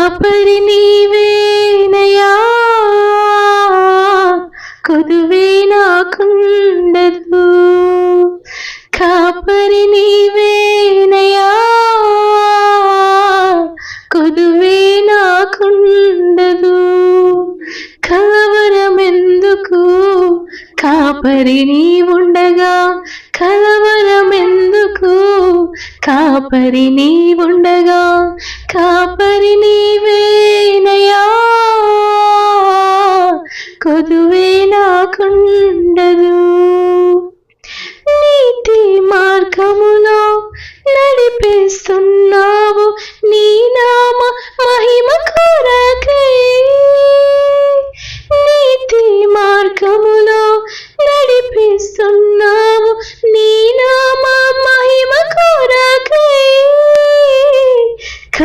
కాపరి నీవేనయా? కొదువే నాకుండదు. కాపరి నీవేనయా? కొదువే నాకుండదు. కలవరమెందుకు? కాపరి నీవుండగా ఉండగా కలవరమెందుకు? కాపరి నీ ఉండగా కాపరి నీవేనయా? కొదువే నాకుండదు. నీతి మార్గము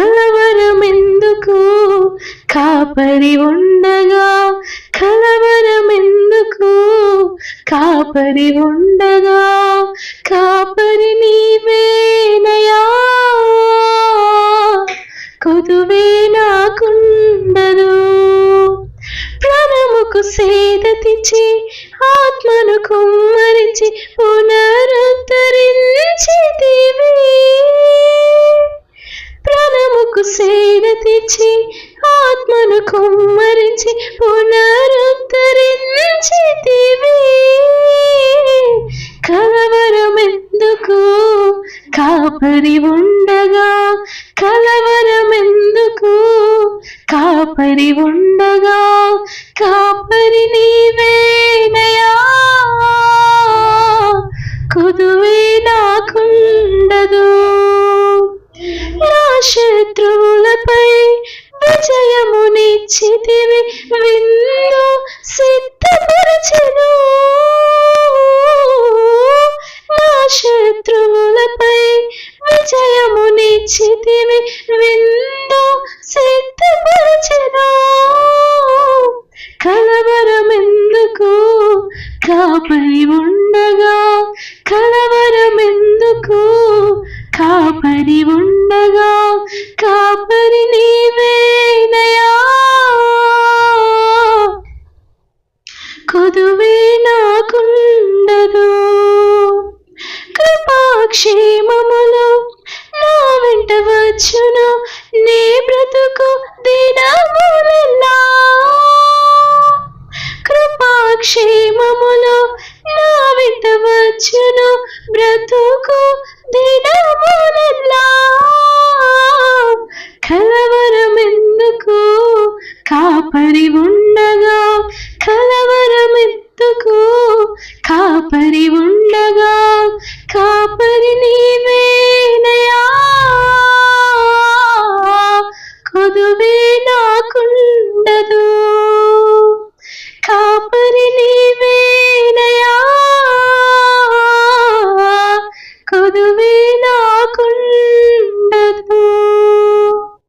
కలవరమెందుకు? కాపరి ఉండగా కలవరమెందుకు? కాపరి ఉండగా కాపరి నీవేనయా? కొదువే నాకుండదు. ప్రాణముకు సేద తెచ్చి ఆత్మను కుమ్మరించి పునరుద్ధరించి సేద ఆత్మను కుమ్మరించి పునరుద్ధరించితివి కలవరమెందుకు? కాపరి ఉండగా కలవరమెందుకు? కాపరి ఉండగా కాపరి నీవేనయా కుదువే నాకుండదు. నా పై విజయమునిచ్చితివి. విందు సిద్ధపరచెను. నా శత్రువులపై విజయమునిచ్చితివి. విందు సిద్ధపరచెను. కలవరమెందుకు కాపరి ఉండగా? కలవరమెందుకు కాపరి ఉండగా? కాపరి నీవేనయా కొదువే నాకుండదు. కృపాక్షేమములు నా వెంట వచ్చును. నీ బ్రతుకు దినములెల్లా. కృపాక్షేమములు నా వెంట వచ్చును. బ్రతుకు దినములెల్లా.